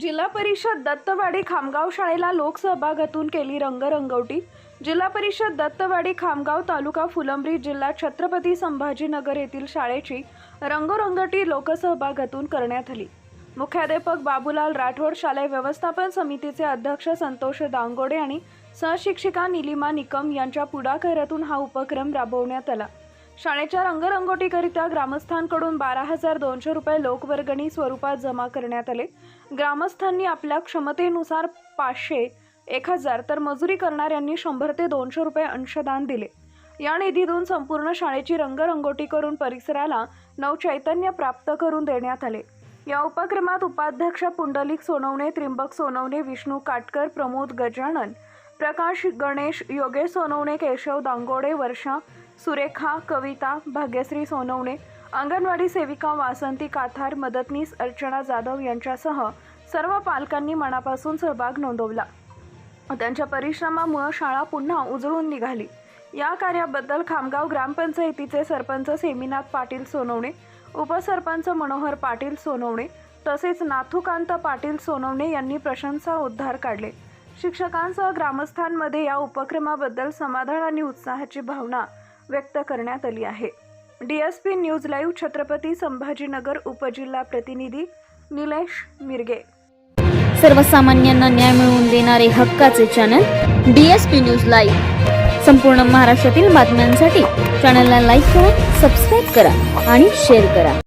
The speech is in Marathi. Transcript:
जिल्हा परिषद दत्तवाडी खामगाव शाळेला लोकसहभागातून केली रंगरंगवटी जिल्हा परिषद दत्तवाडी खामगाव तालुका फुलंब्री जिल्हा छत्रपती संभाजीनगर येथील शाळेची रंगरंगटी लोकसहभागातून करण्यात आली. मुख्याध्यापक बाबूलाल राठोड शालेय व्यवस्थापन समितीचे अध्यक्ष संतोष दांगोडे आणि सहशिक्षिका निलिमा निकम यांच्या पुढाकारातून हा उपक्रम राबवण्यात आला. शाळेच्या रंगरंगोटीकरिता ग्रामस्थांकडून बारा हजार दोनशे रुपये लोकवर्गणी स्वरूपात जमा करण्यात आले. ग्रामस्थांनी आपल्या क्षमतेनुसार पाचशे एक हजार तर मजुरी करणाऱ्यांनी शंभर ते दोनशे रुपये अंशदान दिले. या निधीतून संपूर्ण शाळेची रंगरंगोटी करून परिसराला नवचैतन्य प्राप्त करून देण्यात आले. या उपक्रमात उपाध्यक्ष पुंडलिक सोनवणे त्रिंबक सोनवणे विष्णू काटकर प्रमोद गजानन प्रकाश गणेश योगेश सोनवणे केशव दांगोडे वर्षा सुरेखा कविता भाग्यश्री सोनवणे अंगणवाडी सेविका वासंती काथार मदतनीस अर्चना जाधव यांच्यासह सर्व पालकांनी मनापासून सहभाग नोंदवला. त्यांच्या परिश्रमामुळे शाळा पुन्हा उजळून निघाली. या कार्याबद्दल खामगाव ग्रामपंचायतीचे सरपंच सेमीनाथ पाटील सोनवणे उपसरपंच मनोहर पाटील सोनवणे तसेच नाथुकांत पाटील सोनवणे यांनी प्रशंसा उद्धार काढले. शिक्षकांसह ग्रामस्थांमध्ये या उपक्रमाबद्दल समाधान आणि उत्साहाची भावना व्यक्त करण्यात आली आहे. D S P news live Chhatrapati Sambhajinagar उपजिल्हा प्रतिनिधी निलेश मिरगे. सर्वसामान्यांना न्याय मिळवून देणारे हक्काचे channel D S P news live. संपूर्ण महाराष्ट्रातील बातम्यांसाठी चॅनलला लाईक करा सबस्क्राईब करा आणि शेअर करा.